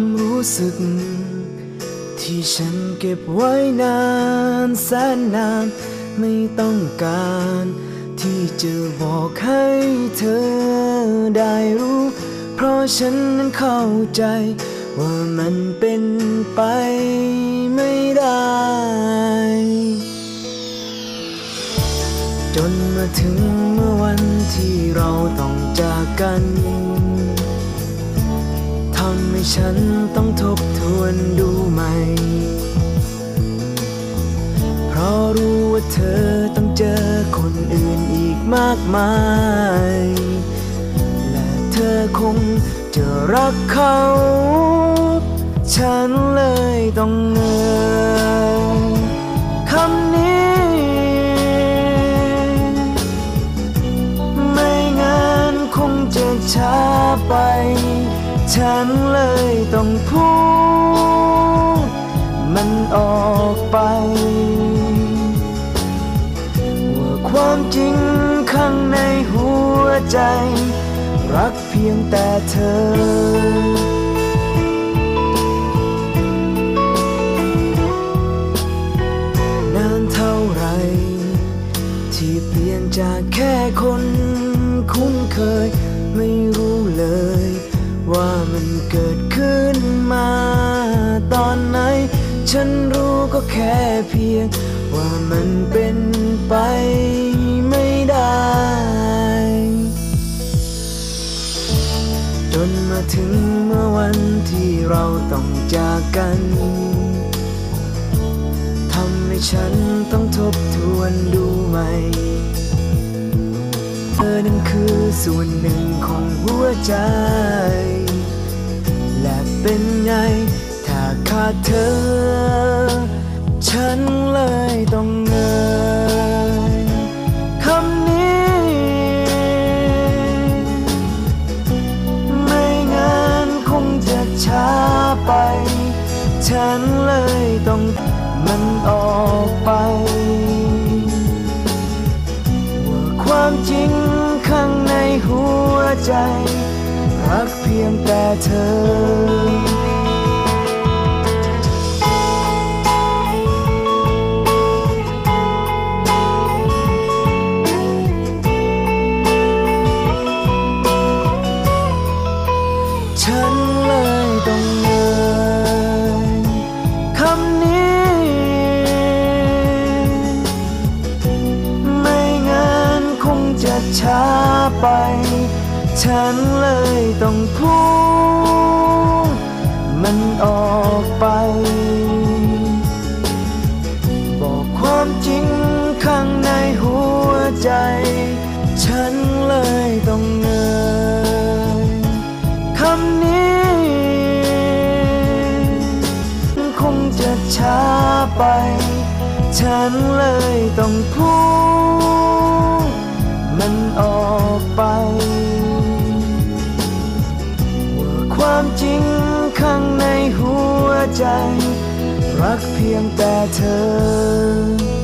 ความรู้สึก ที่ฉันเก็บไว้นานแสนนาน ไม่ต้องการ ที่จะบอกให้เธอได้รู้ เพราะฉันนั้นเข้าใจ ว่ามันเป็นไปไม่ได้ จนมาถึงเมื่อวันที่เราต้องจากกันำให้ฉันต้องทบทวนดูใหม่ เพราะรู้ว่าเธอต้องเจอคนอื่นอีกมากมาย และเธอคงจะรักเขา ฉันเลยต้องเงยคำนี้ไม่งั้นคงจะช้าไป ฉันเลยต้องพูด มันออกไป ว่าความจริงข้างในหัวใจ รักเพียงแต่เธอนานเท่าไรที่เปลี่ยนจากแค่คนคุ้นเคย ไม่รู้เลย ว่ามันเกิดขึ้นมาตอนไหน ฉันรู้ก็แค่เพียง ว่ามันเป็นไปไม่ได้ จนมาถึงเมื่อวันที่เราต้องจากกันทำให้ฉันต้องทบทวนดูใหม่ ธอนั้นคือส่วนหนึ่งของหัวใจ และเป็นไง ถ้าขาดเธอ ฉันเลยต้องเงยคำนี้ ไม่งั้นคงจะช้าไป ฉันเลยต้องมันออก ใจ รักเพียงแต่เธอฉันเลยต้องเงยคำนี้ไม่งั้นคงจะช้าไป ฉันเลยต้องพูดมันออกไป บอกความจริงข้างในหัวใจ ฉันเลยต้องเงยคำนี้ คงจะช้าไป ฉันเลยต้องพูดมันออกไป ความจริงข้างในหัวใจ รักเพียงแต่เธอ